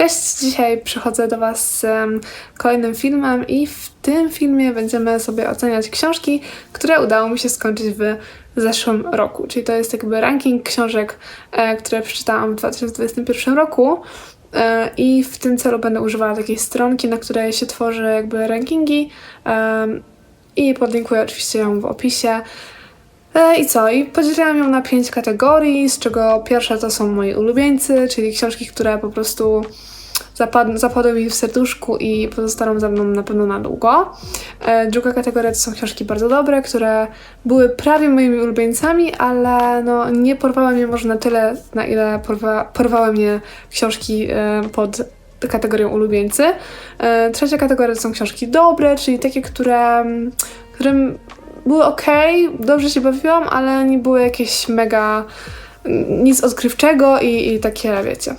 Cześć, dzisiaj przychodzę do Was z em, kolejnym filmem i w tym filmie będziemy sobie oceniać książki, które udało mi się skończyć w zeszłym roku. Czyli to jest jakby ranking książek, e, które przeczytałam w 2021 roku. E, I w tym celu będę używała takiej stronki, na której się tworzy jakby rankingi em, i podlinkuję oczywiście ją w opisie. E, I co? I podzieliłam ją na pięć kategorii, z czego pierwsza to są moi ulubieńcy, czyli książki, które po prostu zapad- zapadły mi w serduszku i pozostaną ze mną na pewno na długo. E, Druga kategoria to są książki bardzo dobre, które były prawie moimi ulubieńcami, ale no, nie porwały mnie może na tyle, na ile porwa- porwały mnie książki e, pod kategorią ulubieńcy. Trzecia kategoria to są książki dobre, czyli takie, które, którym były ok, dobrze się bawiłam, ale nie były jakieś mega nic odkrywczego i, i takie, wiecie,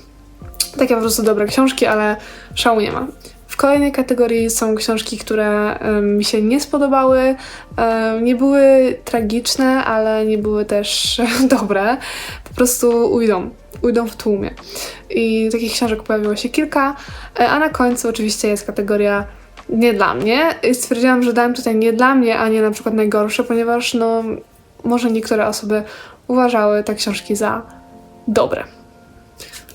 takie po prostu dobre książki, ale szału nie ma. W kolejnej kategorii są książki, które mi się nie spodobały. Nie były tragiczne, ale nie były też dobre. Po prostu ujdą. Ujdą w tłumie. I takich książek pojawiło się kilka. E, A na końcu oczywiście jest kategoria nie dla mnie. Stwierdziłam, że dałem tutaj nie dla mnie, a nie na przykład najgorsze, ponieważ no może niektóre osoby uważały te książki za dobre.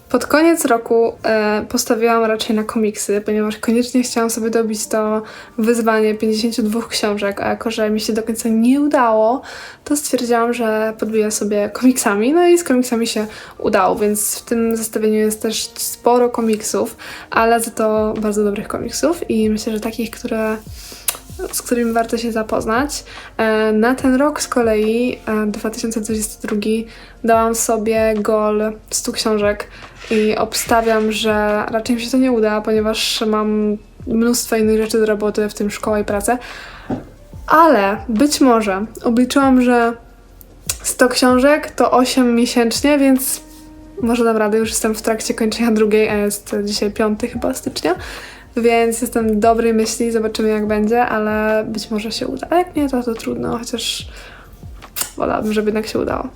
Pod koniec roku e, postawiłam raczej na komiksy, ponieważ koniecznie chciałam sobie dobić to wyzwanie 52 książek, a jako, że mi się do końca nie udało, to stwierdziłam, że podbiję sobie komiksami, no i z komiksami się udało, więc w tym zestawieniu jest też sporo komiksów, ale za to bardzo dobrych komiksów i myślę, że takich, które z którymi warto się zapoznać. E, Na ten rok z kolei, e, 2022, dałam sobie gol 100 książek i obstawiam, że raczej mi się to nie uda, ponieważ mam mnóstwo innych rzeczy do roboty, w tym szkoła i pracę. Ale być może obliczyłam, że 100 książek to 8 miesięcznie, więc może dam radę. Już jestem w trakcie kończenia drugiej, a jest dzisiaj 5 chyba stycznia. Więc jestem dobrej myśli, zobaczymy jak będzie, ale być może się uda. A jak nie, to to trudno, chociaż wolałabym, żeby jednak się udało.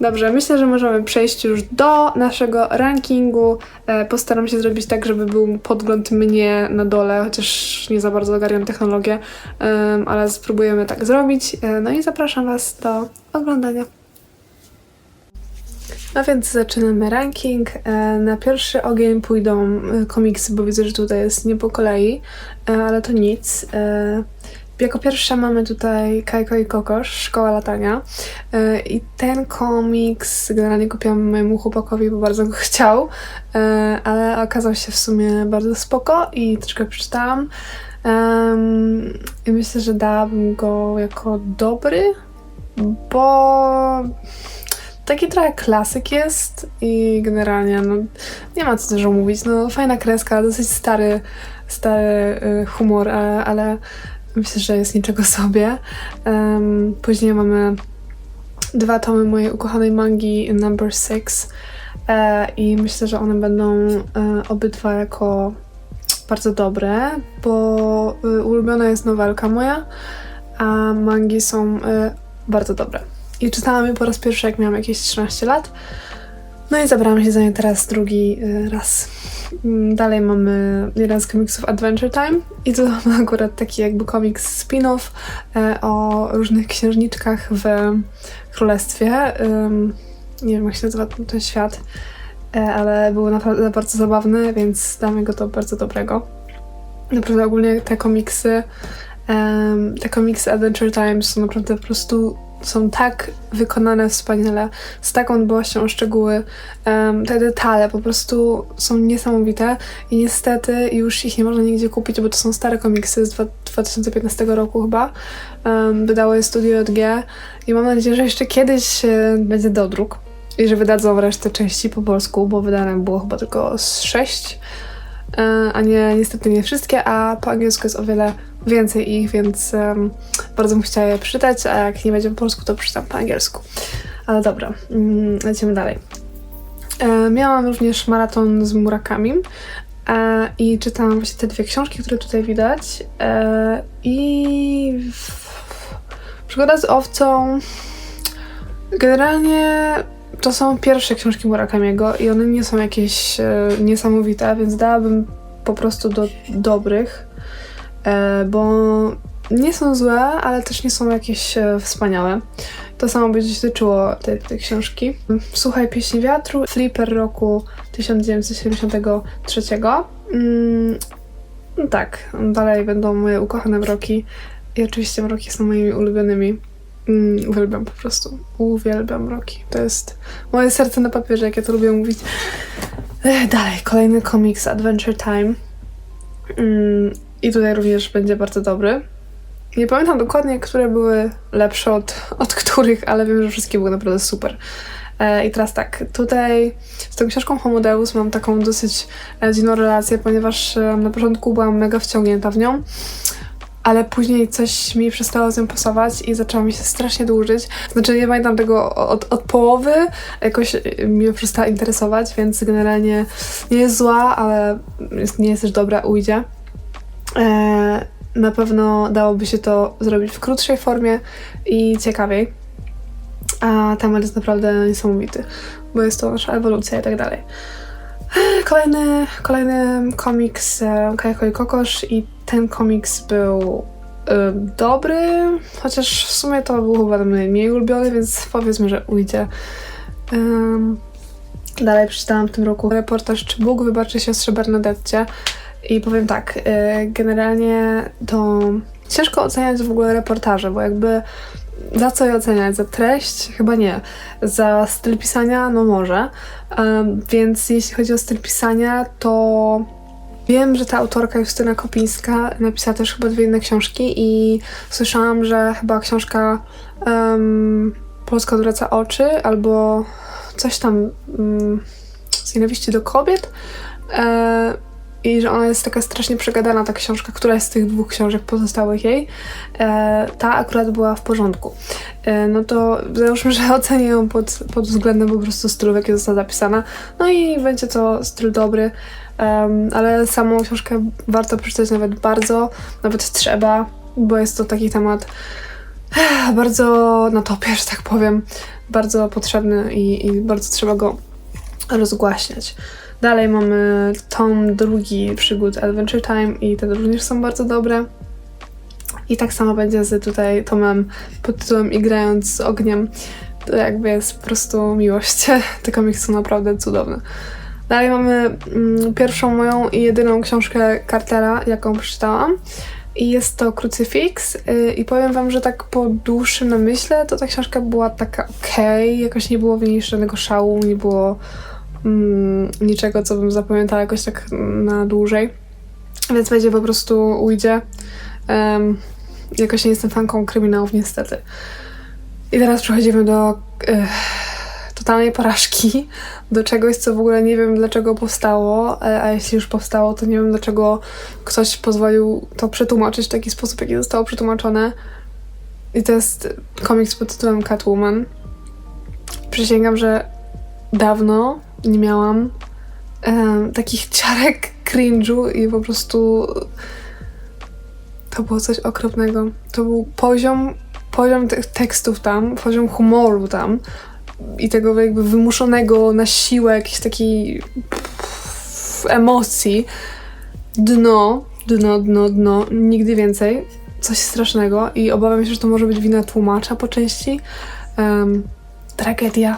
Dobrze, myślę, że możemy przejść już do naszego rankingu. E, Postaram się zrobić tak, żeby był podgląd mnie na dole, chociaż nie za bardzo ogarniam technologię, ale spróbujemy tak zrobić. E, No i zapraszam Was do oglądania. No więc zaczynamy ranking. E, Na pierwszy ogień pójdą komiksy, bo widzę, że tutaj jest nie po kolei, ale to nic. E, Jako pierwsza mamy tutaj Kajko i Kokosz, Szkoła Latania. E, I ten komiks generalnie kupiłam mojemu chłopakowi, bo bardzo go chciał, e, ale okazał się w sumie bardzo spoko i troszkę przeczytałam. I myślę, że dałabym go jako dobry, bo taki trochę klasyk jest i generalnie no, nie ma co dużo mówić. No, fajna kreska, dosyć stary, stary y, humor, ale, ale myślę, że jest niczego sobie. Em, później mamy dwa tomy mojej ukochanej mangi Number Six e, i myślę, że one będą e, obydwa jako bardzo dobre, bo y, ulubiona jest nowelka moja, a mangi są y, bardzo dobre. I czytałam je po raz pierwszy, jak miałam jakieś 13 lat. No i zabrałam się za nie teraz drugi y, raz. Mm, Dalej mamy jeden z komiksów Adventure Time i to mamy akurat taki jakby komiks spin-off e, o różnych księżniczkach w królestwie. Nie wiem jak się nazywa ten- świat, e, ale był naprawdę bardzo zabawny, więc damy go do bardzo dobrego. Naprawdę ogólnie te komiksy, te komiksy Adventure Time są naprawdę po prostu są tak wykonane wspaniale, z taką dbałością o szczegóły. Te detale po prostu są niesamowite i niestety już ich nie można nigdzie kupić, bo to są stare komiksy z dwa- 2015 roku chyba. Wydało je Studio JG i mam nadzieję, że jeszcze kiedyś będzie dodruk i że wydadzą resztę części po polsku, bo wydane było chyba tylko z sześć, e, a nie, niestety nie wszystkie, a po angielsku jest o wiele więcej ich, więc em, bardzo bym chciała je przeczytać, a jak nie będzie po polsku, to przeczytam po angielsku. Ale dobra, mm, lecimy dalej. E, miałam również maraton z Murakami e, i czytałam właśnie te dwie książki, które tutaj widać. E, I w- przygoda z owcą generalnie to są pierwsze książki Murakamiego i one nie są jakieś e, niesamowite, więc dałabym po prostu do dobrych, e, bo nie są złe, ale też nie są jakieś e, wspaniałe. To samo będzie dotyczyło tej, tej książki. Słuchaj pieśni wiatru, Flipper roku 1973. Mm, tak, dalej będą moje ukochane mroki. I oczywiście mroki są moimi ulubionymi. Mm, uwielbiam po prostu. Uwielbiam mroki. To jest moje serce na papierze, jak ja to lubię mówić. Ech, dalej, kolejny komiks Adventure Time. Mm, I tutaj również będzie bardzo dobry. Nie pamiętam dokładnie, które były lepsze od, od których, ale wiem, że wszystkie były naprawdę super. E, I teraz tak, tutaj z tą książką Homodeus mam taką dosyć e, dziwną relację, ponieważ e, na początku byłam mega wciągnięta w nią, ale później coś mi przestało z nią pasować i zaczęła mi się strasznie dłużyć. Znaczy nie pamiętam tego od, od połowy, jakoś mnie przestała interesować, więc generalnie nie jest zła, ale jest, nie jest też dobra, ujdzie. E, na pewno dałoby się to zrobić w krótszej formie i ciekawiej. A temat jest naprawdę niesamowity, bo jest to nasza ewolucja i tak dalej. Kolejny, kolejny komiks e, Kajko i Kokosz i ten komiks był e, dobry, chociaż w sumie to był chyba mniej ulubiony, więc powiedzmy, że ujdzie. Dalej przeczytałam w tym roku reportaż Czy Bóg wybaczy siostrze Bernadette i powiem tak, y, generalnie to ciężko oceniać w ogóle reportaże, bo jakby za co je oceniać? Za treść? Chyba nie. Za styl pisania? No może. Um, więc jeśli chodzi o styl pisania, to wiem, że ta autorka Justyna Kopińska napisała też chyba dwie inne książki i słyszałam, że chyba książka um, Polska odwraca oczy albo coś tam um, z nienawiści do kobiet. E, i że ona jest taka strasznie przegadana, ta książka, która z tych dwóch książek pozostałych jej, e, ta akurat była w porządku. E, no to załóżmy, że ocenię ją pod, pod względem po prostu stylu, w jaki została zapisana. No i będzie to styl dobry, um, ale samą książkę warto przeczytać nawet bardzo, nawet trzeba, bo jest to taki temat eh, bardzo na topie, że tak powiem, bardzo potrzebny i, i bardzo trzeba go rozgłaśniać. Dalej mamy tom drugi przygód Adventure Time i te również są bardzo dobre. I tak samo będzie z tutaj tomem pod tytułem I grając z ogniem. To jakby jest po prostu miłość. Te komiksy są naprawdę cudowne. Dalej mamy mm, pierwszą moją i jedyną książkę Cartera, jaką przeczytałam. I jest to Krucyfiks. Yy, I powiem wam, że tak po dłuższym namyśle to ta książka była taka okej. Okay. Jakoś nie było w niej żadnego szału, nie było mm, niczego, co bym zapamiętała jakoś tak na dłużej. Więc będzie po prostu ujdzie. Um, jakoś nie jestem fanką kryminałów, niestety. I teraz przechodzimy do e, totalnej porażki, do czegoś, co w ogóle nie wiem dlaczego powstało, e, a jeśli już powstało, to nie wiem dlaczego ktoś pozwolił to przetłumaczyć w taki sposób, jaki zostało przetłumaczone. I to jest komiks pod tytułem Catwoman. Przysięgam, że dawno nie miałam e, takich ciarek cringe'u i po prostu to było coś okropnego. To był poziom, poziom tych tekstów tam, poziom humoru tam i tego jakby wymuszonego na siłę jakiejś takiej emocji. Dno, dno, dno, dno, nigdy więcej. Coś strasznego i obawiam się, że to może być wina tłumacza po części. Um, tragedia,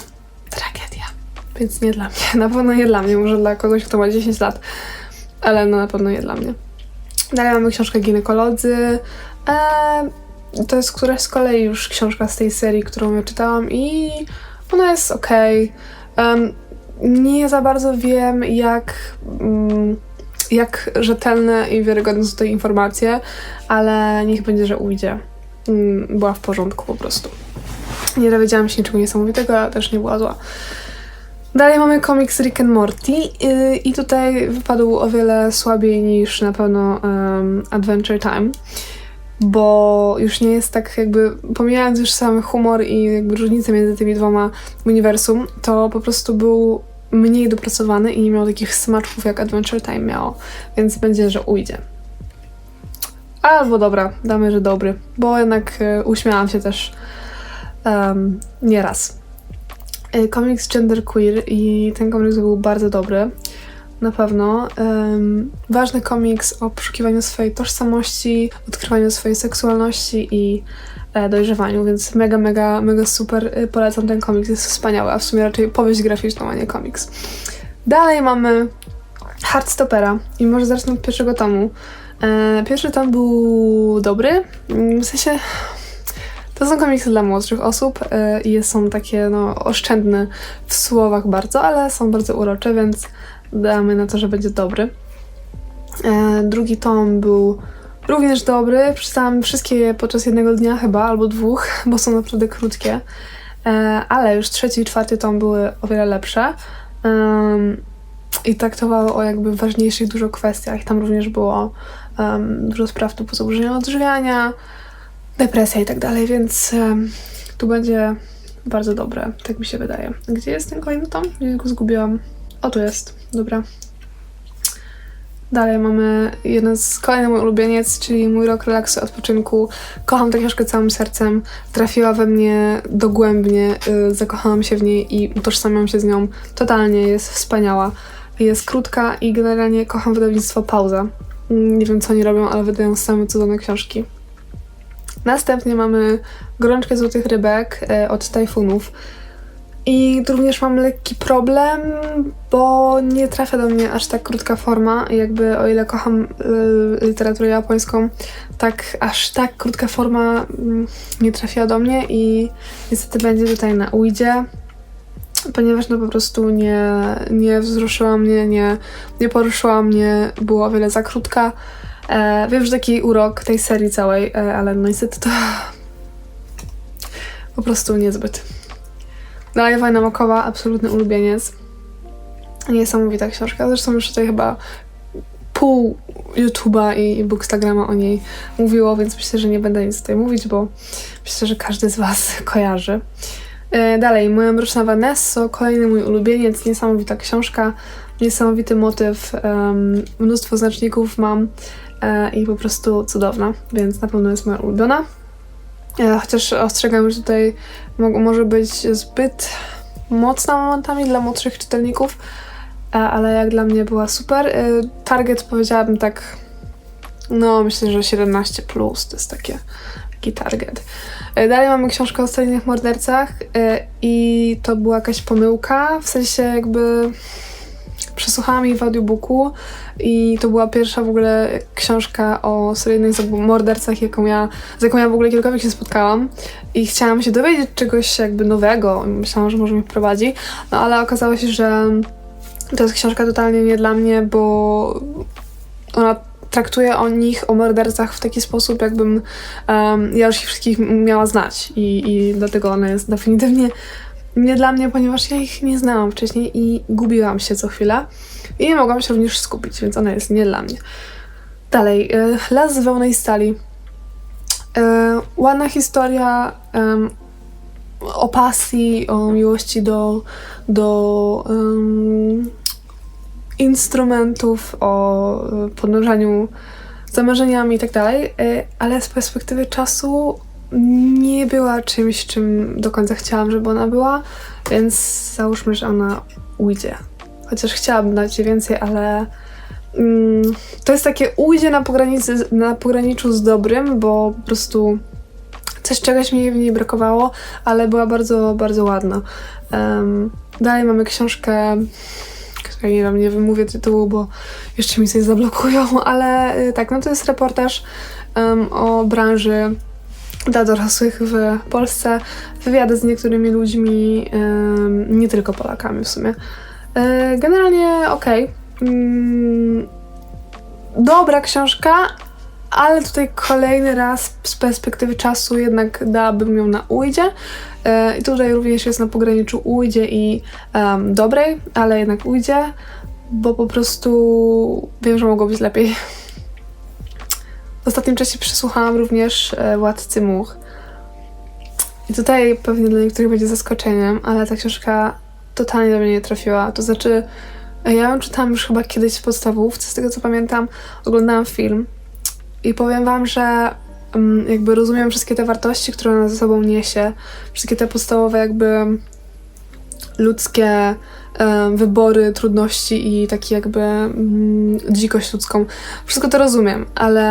tragedia. Więc nie dla mnie. Na pewno nie dla mnie, może dla kogoś, kto ma 10 lat, ale no na pewno nie dla mnie. Dalej mamy książkę Ginekolodzy. Eee, to jest któraś z kolei już książka z tej serii, którą ja czytałam i ona jest ok. Um, nie za bardzo wiem, jak, um, jak rzetelne i wiarygodne są te informacje, ale niech będzie, że ujdzie. Um, była w porządku po prostu. Nie dowiedziałam się niczego niesamowitego, ale też nie była zła. Dalej mamy komiks Rick and Morty yy, i tutaj wypadł o wiele słabiej niż na pewno um, Adventure Time, bo już nie jest tak jakby, pomijając już sam humor i jakby różnicę między tymi dwoma uniwersum, to po prostu był mniej dopracowany i nie miał takich smaczków jak Adventure Time miało, więc będzie, że ujdzie. Albo dobra, damy, że dobry, bo jednak y, uśmiałam się też um, nieraz. y, komiks Genderqueer i ten komiks był bardzo dobry. Na pewno. Ym, ważny komiks o poszukiwaniu swojej tożsamości, odkrywaniu swojej seksualności i e, dojrzewaniu, więc mega, mega, mega super y, polecam ten komiks, jest wspaniały, a w sumie raczej powieść graficzną, a nie komiks. Dalej mamy Heartstoppera i może zacznę od pierwszego tomu. E, pierwszy tom był dobry, w sensie to są komiksy dla młodszych osób e, i są takie no, oszczędne w słowach bardzo, ale są bardzo urocze, więc damy na to, że będzie dobry. E, drugi tom był również dobry. Przeczytałam wszystkie podczas jednego dnia chyba, albo dwóch, bo są naprawdę krótkie. E, ale już trzeci i czwarty tom były o wiele lepsze. Em, I traktowały o jakby ważniejszych dużo kwestiach. Tam również było em, dużo spraw typu zaburzenia odżywiania, depresja i tak dalej, więc tu będzie bardzo dobre, tak mi się wydaje. Gdzie jest ten kolejny tom? Ja go zgubiłam. O, tu jest. Dobra. Dalej mamy jeden z kolejny mój ulubieniec, czyli mój rok relaksu, odpoczynku. Kocham tę książkę całym sercem. Trafiła we mnie dogłębnie, y, zakochałam się w niej i utożsamiam się z nią. Totalnie jest wspaniała. Jest krótka i generalnie kocham wydawnictwo Pauza. Mm, Nie wiem co oni robią, ale wydają same cudowne książki. Następnie mamy Gorączkę Złotych Rybek y, od Tajfunów. I również mam lekki problem, bo nie trafia do mnie aż tak krótka forma. Jakby o ile kocham y, literaturę japońską, tak aż tak krótka forma mm, nie trafiła do mnie i niestety będzie tutaj na ujdzie, ponieważ no po prostu nie, nie wzruszyła mnie, nie, nie poruszyła mnie, była o wiele za krótka. E, wiem, że taki urok tej serii całej, e, ale no niestety to po prostu niezbyt. Dalej Wojna Mokowa, absolutny ulubieniec. Niesamowita książka. Zresztą już tutaj chyba pół YouTube'a i Bookstagrama o niej mówiło, więc myślę, że nie będę nic tutaj mówić, bo myślę, że każdy z Was kojarzy. E, Dalej, Moja Mroczna Vanesso, kolejny mój ulubieniec, niesamowita książka, niesamowity motyw, em, mnóstwo znaczników mam e, i po prostu cudowna, więc na pewno jest moja ulubiona. E, Chociaż ostrzegam, że tutaj mo- może być zbyt mocna momentami dla młodszych czytelników, e, ale jak dla mnie była super. E, Target powiedziałabym tak, no myślę, że 17 plus to jest takie, taki target. Dalej mamy książkę o seryjnych mordercach i to była jakaś pomyłka, w sensie jakby przesłuchałam jej w audiobooku i to była pierwsza w ogóle książka o seryjnych mordercach, jaką ja, z jaką ja w ogóle kiedykolwiek się spotkałam. I chciałam się dowiedzieć czegoś jakby nowego. Myślałam, że może mnie wprowadzi, no ale okazało się, że to jest książka totalnie nie dla mnie, bo ona traktuje o nich, o mordercach w taki sposób, jakbym em, ja już ich wszystkich miała znać. I, i dlatego ona jest definitywnie nie dla mnie, ponieważ ja ich nie znałam wcześniej i gubiłam się co chwilę i nie mogłam się również skupić, więc ona jest nie dla mnie. Dalej, y, Las z wełnej stali. Y, ładna historia o pasji, o miłości do, do instrumentów, o y, podążaniu za marzeniami i tak dalej, ale z perspektywy czasu nie była czymś, czym do końca chciałam, żeby ona była, więc załóżmy, że ona ujdzie. Chociaż chciałabym dać jej więcej, ale mm, to jest takie ujdzie na, pogranicy, na pograniczu z dobrym, bo po prostu coś czegoś mi w niej brakowało, ale była bardzo, bardzo ładna. Um, dalej mamy książkę, której nie wiem, nie wymówię tytułu, bo jeszcze mi coś zablokują, ale y, tak, no to jest reportaż em, o branży dla dorosłych w Polsce, wywiady z niektórymi ludźmi, nie tylko Polakami w sumie. E, Generalnie okej. Mm, Dobra książka, ale tutaj kolejny raz z perspektywy czasu jednak dałabym ją na ujdzie. E, I tutaj również jest na pograniczu ujdzie i em, dobrej, ale jednak ujdzie, bo po prostu wiem, że mogło być lepiej. W ostatnim czasie przesłuchałam również e, Władcy Much. I tutaj pewnie dla niektórych będzie zaskoczeniem, ale ta książka totalnie do mnie nie trafiła. To znaczy, e, ja ją czytałam już chyba kiedyś w podstawówce, z tego co pamiętam, oglądałam film i powiem wam, że mm, jakby rozumiem wszystkie te wartości, które ona ze sobą niesie, wszystkie te podstawowe jakby ludzkie e, wybory, trudności i taki jakby mm, dzikość ludzką. Wszystko to rozumiem, ale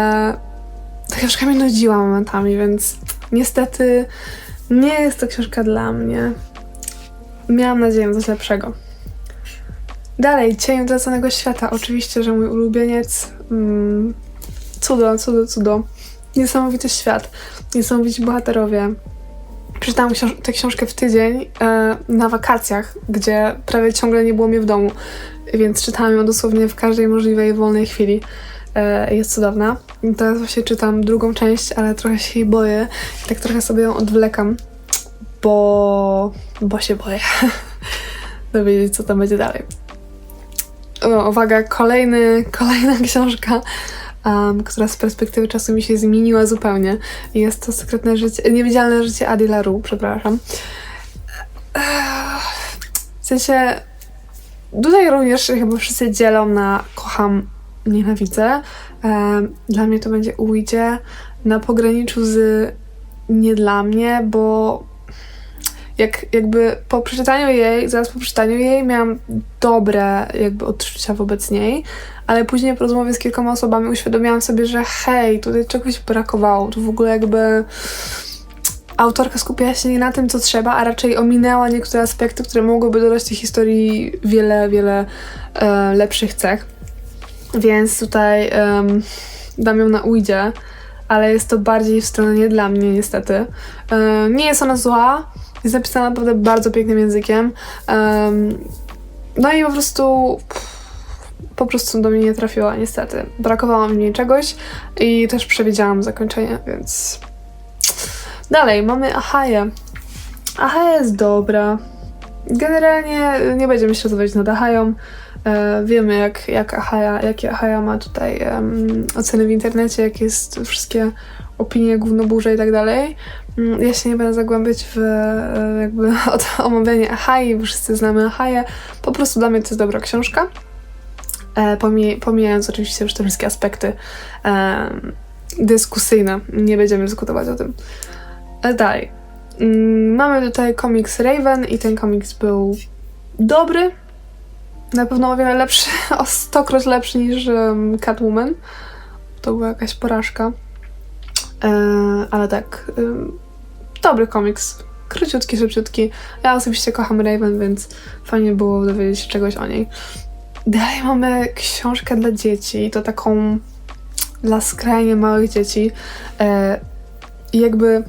ta książka mnie nudziła momentami, więc niestety nie jest to książka dla mnie. Miałam nadzieję na coś lepszego. Dalej, Cień Utraconego Świata. Oczywiście, że mój ulubieniec. Mm, cudo, cudo, cudo. Niesamowity świat. Niesamowici bohaterowie. Przeczytałam książ- tę książkę w tydzień e, na wakacjach, gdzie prawie ciągle nie było mnie w domu, więc czytałam ją dosłownie w każdej możliwej wolnej chwili. E, jest cudowna. I teraz właśnie czytam drugą część, ale trochę się jej boję. I tak trochę sobie ją odwlekam, bo, bo się boję dowiedzieć, co tam będzie dalej. O, uwaga, kolejny, kolejna książka, um, która z perspektywy czasu mi się zmieniła zupełnie. Jest to sekretne życie, niewidzialne życie Adi LaRue, przepraszam. W sensie, tutaj również chyba wszyscy dzielą na kocham, nienawidzę. Em, Dla mnie to będzie ujdzie na pograniczu z nie dla mnie, bo jak jakby po przeczytaniu jej, zaraz po przeczytaniu jej miałam dobre jakby odczucia wobec niej, ale później po rozmowie z kilkoma osobami uświadomiłam sobie, że hej, tutaj czegoś brakowało, tu w ogóle jakby autorka skupiała się nie na tym, co trzeba, a raczej ominęła niektóre aspekty, które mogłyby dodać tej historii wiele, wiele e, lepszych cech. Więc tutaj em, dam ją na ujdzie, ale jest to bardziej w stronę nie dla mnie niestety. E, nie jest ona zła, jest napisana naprawdę bardzo pięknym językiem. Em, no i po prostu po prostu do mnie nie trafiła niestety. Brakowało mi niej czegoś i też przewidziałam zakończenie, więc... Dalej, mamy Ahaję. Ahaja jest dobra. Generalnie nie będziemy się rozmawiać nad Ahają. E, wiemy, jak, jak Ahaja, jakie Ahaja ma tutaj oceny w internecie, jakie jest wszystkie opinie, głównoburze i tak dalej. Mm, Ja się nie będę zagłębiać w e, jakby od omawianie Ahai, bo wszyscy znamy Ahaję. Po prostu dla mnie to jest dobra książka. E, pomij- pomijając oczywiście już te wszystkie aspekty em, dyskusyjne. Nie będziemy dyskutować o tym. E, dalej. Mm, Mamy tutaj komiks Raven i ten komiks był dobry. Na pewno o wiele lepszy, o stokroć lepszy niż um, Catwoman. To była jakaś porażka. E, ale tak, dobry komiks. Króciutki, szybciutki. Ja osobiście kocham Raven, więc fajnie było dowiedzieć się czegoś o niej. Dalej mamy książkę dla dzieci, to taką dla skrajnie małych dzieci. E, jakby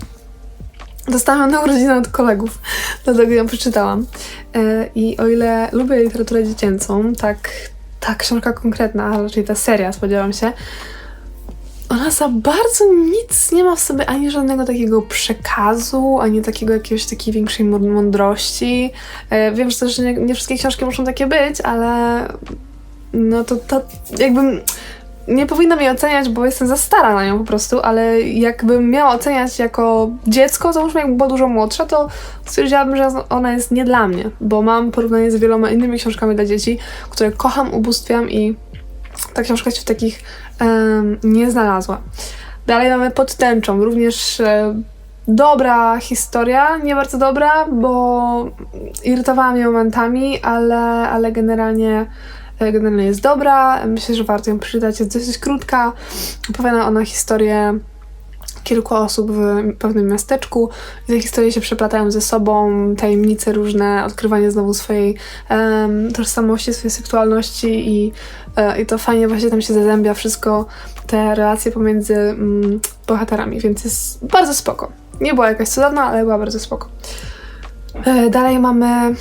dostałam na urodziny od kolegów, dlatego ją przeczytałam. E, I o ile lubię literaturę dziecięcą, tak ta książka konkretna, a raczej ta seria, spodziewam się, ona za bardzo nic nie ma w sobie ani żadnego takiego przekazu, ani takiego jakiegoś takiej większej mąd- mądrości. E, wiem, że też nie, nie wszystkie książki muszą takie być, ale no to, to jakbym nie powinnam jej oceniać, bo jestem za stara na nią po prostu, ale jakbym miała oceniać jako dziecko, załóżmy jakby była dużo młodsza, to stwierdziłabym, że ona jest nie dla mnie, bo mam porównanie z wieloma innymi książkami dla dzieci, które kocham, ubóstwiam i ta książka się w takich em, nie znalazła. Dalej mamy Pod tęczą, również e, dobra historia, nie bardzo dobra, bo irytowała mnie momentami, ale, ale generalnie generalnie jest dobra. Myślę, że warto ją przeczytać. Jest dosyć krótka. Opowiada ona historię kilku osób w pewnym miasteczku te historie się przeplatają ze sobą, tajemnice różne, odkrywanie znowu swojej em, tożsamości, swojej seksualności i, e, i to fajnie właśnie tam się zazębia wszystko, te relacje pomiędzy mm, bohaterami, więc jest bardzo spoko. Nie była jakaś cudowna, ale była bardzo spoko. E, dalej mamy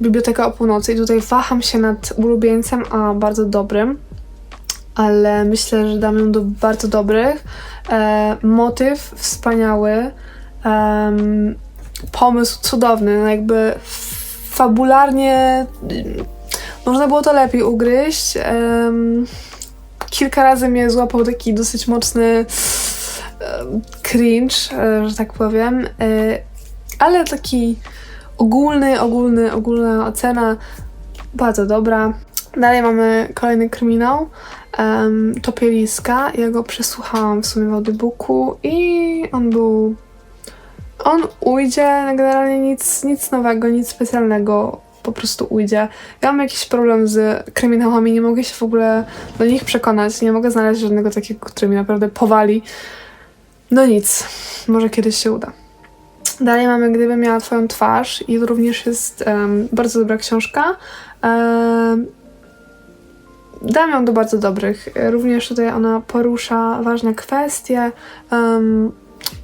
Biblioteka o północy i tutaj waham się nad ulubieńcem, a bardzo dobrym, ale myślę, że dam ją do bardzo dobrych. E, motyw wspaniały, em, pomysł cudowny, no jakby fabularnie można było to lepiej ugryźć. Em, kilka razy mnie złapał taki dosyć mocny cringe, e, że tak powiem, e, ale taki ogólny, ogólny, ogólna ocena bardzo dobra. Dalej mamy kolejny kryminał um, Topieliska. Ja go przesłuchałam w sumie w audiobooku i on był... On ujdzie, generalnie nic, nic nowego, nic specjalnego. po prostu ujdzie. Ja mam jakiś problem z kryminałami, nie mogę się w ogóle do nich przekonać, nie mogę znaleźć żadnego takiego, który mi naprawdę powali. No nic, może kiedyś się uda. Dalej mamy Gdybym miała Twoją twarz i również jest em, bardzo dobra książka. Em, Dam ją do bardzo dobrych. Również tutaj ona porusza ważne kwestie. em,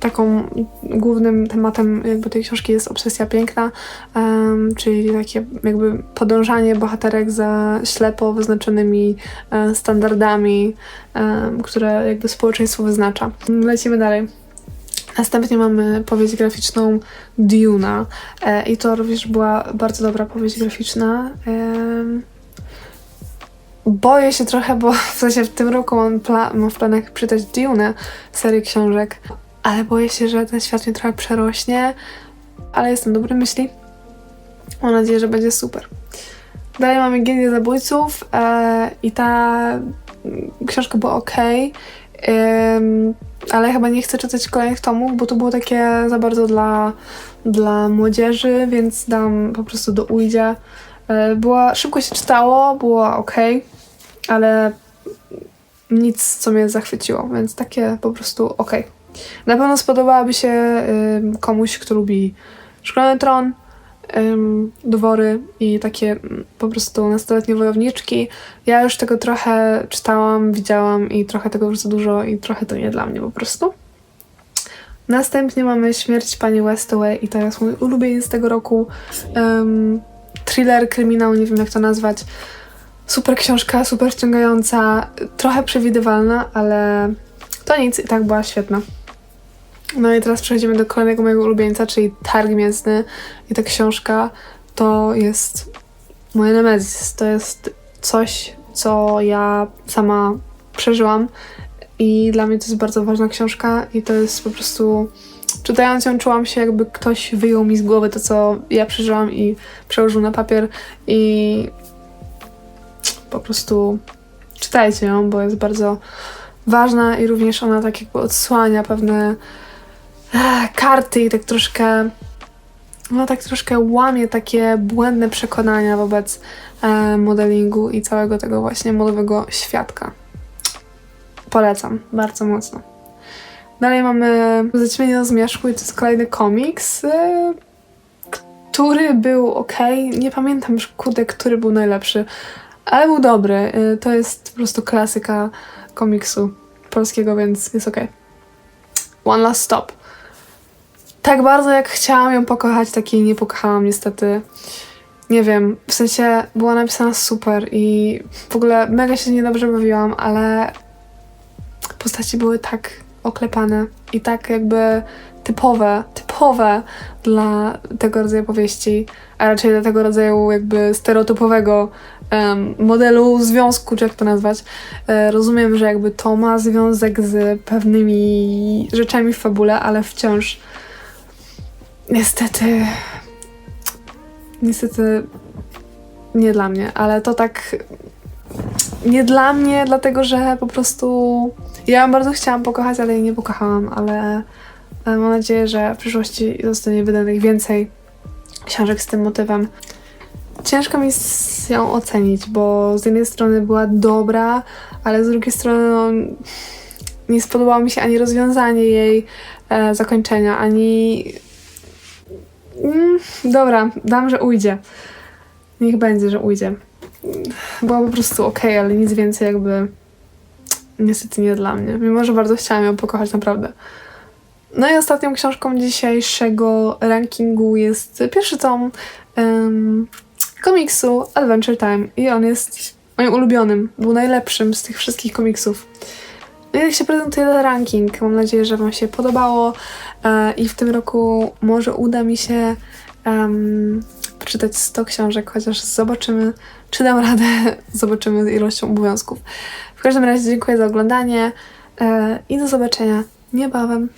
taką głównym tematem jakby tej książki jest obsesja piękna, em, czyli takie jakby podążanie bohaterek za ślepo wyznaczonymi e, standardami, em, które jakby społeczeństwo wyznacza. Lecimy dalej. Następnie mamy powieść graficzną Duna e, i to również była bardzo dobra powieść graficzna. Boję się trochę, bo w sensie w tym roku mam, pla- mam w planach czytać Dune, serię książek, ale boję się, że ten świat mnie trochę przerośnie, ale jestem dobrej myśli. Mam nadzieję, że będzie super. Dalej mamy Gildię Zabójców e, i ta książka była ok, ale chyba nie chcę czytać kolejnych tomów, bo to było takie za bardzo dla, dla młodzieży, więc dam po prostu do ujdzie. E, była, szybko się czytało, była ok, ale nic, co mnie zachwyciło, więc takie po prostu ok. Na pewno spodobałaby się komuś, kto lubi Szklany Tron, dwory i takie mm, po prostu nastoletnie wojowniczki. Ja już tego trochę czytałam, widziałam i trochę tego już za dużo i trochę to nie dla mnie po prostu. Następnie mamy Śmierć Pani Westaway i to jest mój ulubieniec z tego roku. Ym, thriller, kryminał, nie wiem jak to nazwać. Super książka, super wciągająca, trochę przewidywalna, ale to nic i tak była świetna. No i teraz przechodzimy do kolejnego mojego ulubieńca, czyli Targ Mięsny. I ta książka to jest moje nemezis. To jest coś, co ja sama przeżyłam i dla mnie to jest bardzo ważna książka i to jest po prostu... Czytając ją czułam się jakby ktoś wyjął mi z głowy to, co ja przeżyłam i przełożył na papier i po prostu czytajcie ją, bo jest bardzo ważna i również ona tak jakby odsłania pewne karty i tak troszkę no tak troszkę łamie takie błędne przekonania wobec e, modelingu i całego tego właśnie modowego świadka. Polecam bardzo mocno. Dalej mamy Zaćmienie na zmierzchu i to jest kolejny komiks, e, który był ok. Nie pamiętam już, kurde, który był najlepszy, ale był dobry. E, to jest po prostu klasyka komiksu polskiego, więc jest ok. One Last Stop. Tak bardzo jak chciałam ją pokochać, tak jej nie pokochałam niestety. Nie wiem, w sensie była napisana super i w ogóle mega się niedobrze bawiłam, ale postaci były tak oklepane i tak jakby typowe, typowe dla tego rodzaju powieści, a raczej dla tego rodzaju jakby stereotypowego em, modelu związku, czy jak to nazwać. E, rozumiem, że jakby to ma związek z pewnymi rzeczami w fabule, ale wciąż niestety niestety nie dla mnie, ale to tak nie dla mnie, dlatego że po prostu ja bardzo chciałam pokochać, ale jej nie pokochałam, ale ale mam nadzieję, że w przyszłości zostanie wydanych więcej książek z tym motywem. Ciężko mi ją ocenić, bo z jednej strony była dobra, ale z drugiej strony no, nie spodobało mi się ani rozwiązanie jej e, zakończenia, ani. Mm, dobra, dam, że ujdzie. Niech będzie, że ujdzie. Była po prostu ok, ale nic więcej jakby niestety nie dla mnie. Mimo, że bardzo chciałam ją pokochać naprawdę. No i ostatnią książką dzisiejszego rankingu jest pierwszy tom em, komiksu Adventure Time i on jest moim ulubionym, był najlepszym z tych wszystkich komiksów. I jak się prezentuje ten ranking, mam nadzieję, że Wam się podobało e, i w tym roku może uda mi się em, przeczytać 100 książek, chociaż zobaczymy, czy dam radę, zobaczymy z ilością obowiązków. W każdym razie dziękuję za oglądanie e, i do zobaczenia niebawem.